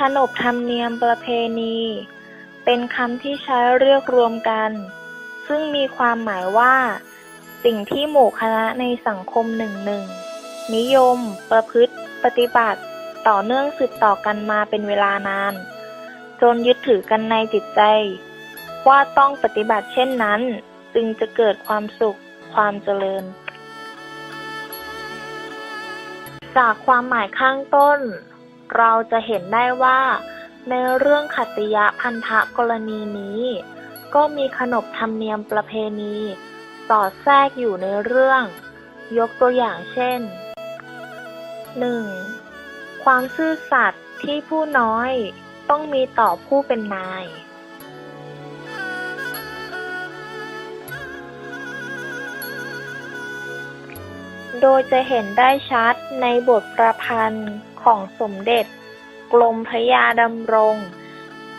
ขนบธรรมเนียมประเพณี เป็นคำที่ใช้เรียกรวมกัน ซึ่งมีความหมายว่า สิ่งที่หมู่คณะในสังคมหนึ่งหนึ่งนิยม ประพฤติ ปฏิบัติ ต่อเนื่องสืบต่อกันมาเป็นเวลานาน จนยึดถือกันในจิตใจ ว่าต้องปฏิบัติเช่นนั้น จึงจะเกิดความสุขความเจริญ จากความหมายข้างต้น เราจะเห็นได้ว่า ในเรื่องขัตติยะพันธะกรณีนี้ ก็มีขนบธรรมเนียมประเพณี สอดแทรกอยู่ในเรื่อง ยกตัวอย่างเช่น 1. ความซื่อสัตย์ที่ผู้น้อยต้องมีต่อผู้เป็นนาย โดยจะเห็นได้ชัดในบทประพันธ์ของสมเด็จ กรมพระยาดำรง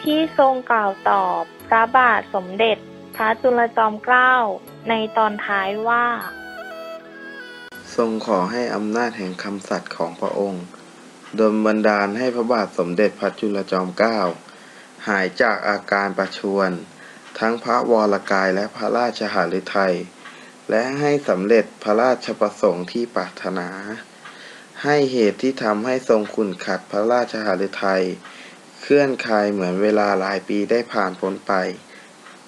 ที่ทรงกล่าวตอบพระบาทสมเด็จพระจุลจอมเกล้าในตอนท้ายว่า ทรงขอให้อำนาจแห่งคำสัตย์ของพระองค์ดลบันดาลให้พระบาทสมเด็จพระจุลจอมเกล้าหายจากอาการประชวรทั้งพระวรกายและพระราชหฤทัย และให้สำเร็จพระราชประสงค์ที่ปรารถนา ให้เหตุที่ทำให้ทรงขุนขัดพระราชหฤทัยเคลื่อนคลายเหมือนเวลาหลายปีได้ผ่านพ้นไป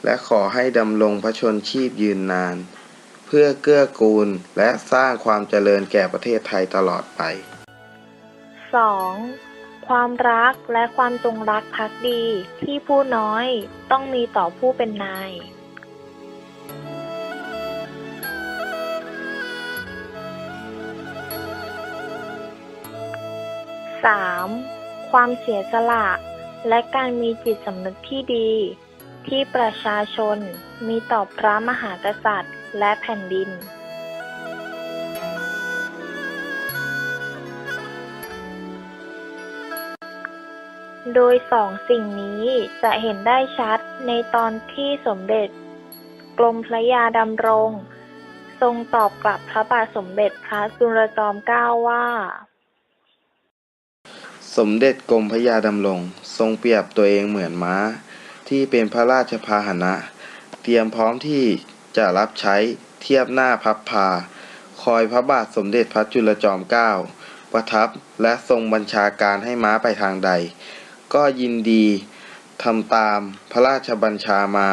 และขอให้ดำรงพระชนชีพยืนนาน เพื่อเกื้อกูลและสร้างความเจริญแก่ประเทศไทยตลอดไป 2. ความรักและความจงรักภักดีที่ผู้น้อยต้องมีต่อผู้เป็นนาย 3. ความเสียสละ และการมีจิตสำนึกที่ดี ที่ประชาชนมีต่อพระมหากษัตริย์ และแผ่นดิน โดยสองสิ่งนี้จะเห็นได้ชัดในตอนที่สมเด็จ กรมพระยาดำรง ทรงตอบกลับพระบาทสมเด็จพระจุลจอมเกล้าว่า สมเด็จกรมพระยาดำรง ทรงเปรียบตัวเองเหมือนม้า ที่เป็นพระราชพาหนะ เตรียมพร้อมที่จะรับใช้เทียบหน้าพับพา คอยพระบาทสมเด็จพระจุลจอมเกล้าประทับและทรงบัญชาการให้ม้าไปทางใด ก็ยินดีทำตามพระราชบัญชามา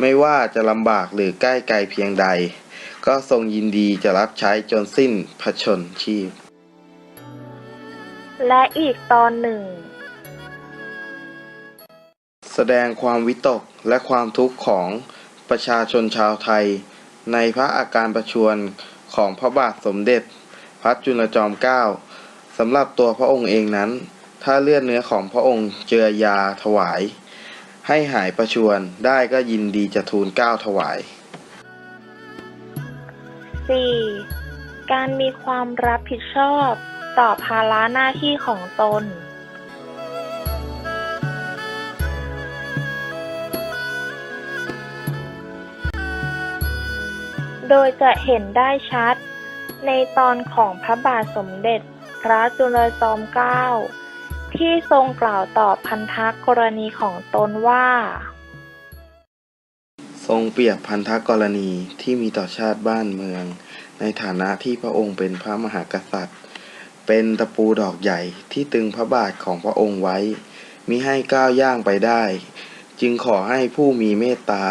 ไม่ว่าจะลำบากหรือใกล้ไกลเพียงใด ก็ทรงยินดีจะรับใช้จนสิ้นพระชนชีพ และอีกตอนหนึ่ง แสดงความวิตกและความทุกข์ของประชาชนชาวไทย ในพระอาการประชวรของพระบาทสมเด็จ พระจุลจอมเกล้าสำหรับตัวพระองค์เองนั้น ถ้าเลือดเนื้อของพระองค์เจือยาถวาย ให้หายประชวรได้ก็ยินดีจะทูลเกล้าถวาย 4. การมีความรับผิดชอบ ต่อภาระหน้าที่ของตนโดยจะเห็นได้ชัด ในตอนของพระบาทสมเด็จพระจุลจอมเกล้าที่ทรงกล่าวตอบพันธกรณีของตนว่า ทรงเปรียบพันธกรณีที่มีต่อชาติบ้านเมือง ในฐานะที่พระองค์เป็นพระมหากษัตริย์ เป็นตะปูดอกใหญ่ที่ตึงพระบาทของพระองค์ไว้ มิให้ก้าวย่างไปได้ จึงขอให้ผู้มีเมตตา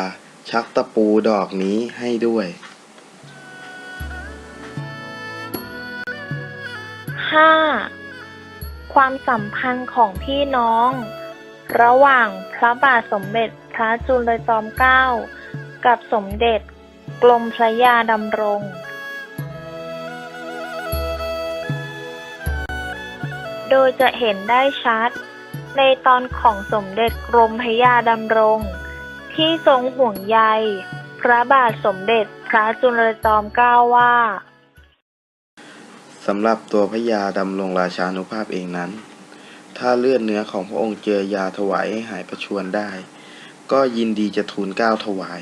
ชักตะปูดอกนี้ให้ด้วย 5. ความสัมพันธ์ของพี่น้อง ระหว่างพระบาทสมเด็จพระจุลจอมเกล้ากับสมเด็จกรมพระยาดำรง โดยจะเห็นได้ชัด ในตอนของสมเด็จกรมพระยาดำรง ที่ทรงห่วงใย พระบาทสมเด็จพระจุลจอมเกล้าว่า สำหรับตัวพระยาดำรงราชานุภาพเองนั้น ถ้าเลือดเนื้อของพระองค์เจอยาถวายให้หายประชวรได้ ก็ยินดีจะทูลเกล้าถวาย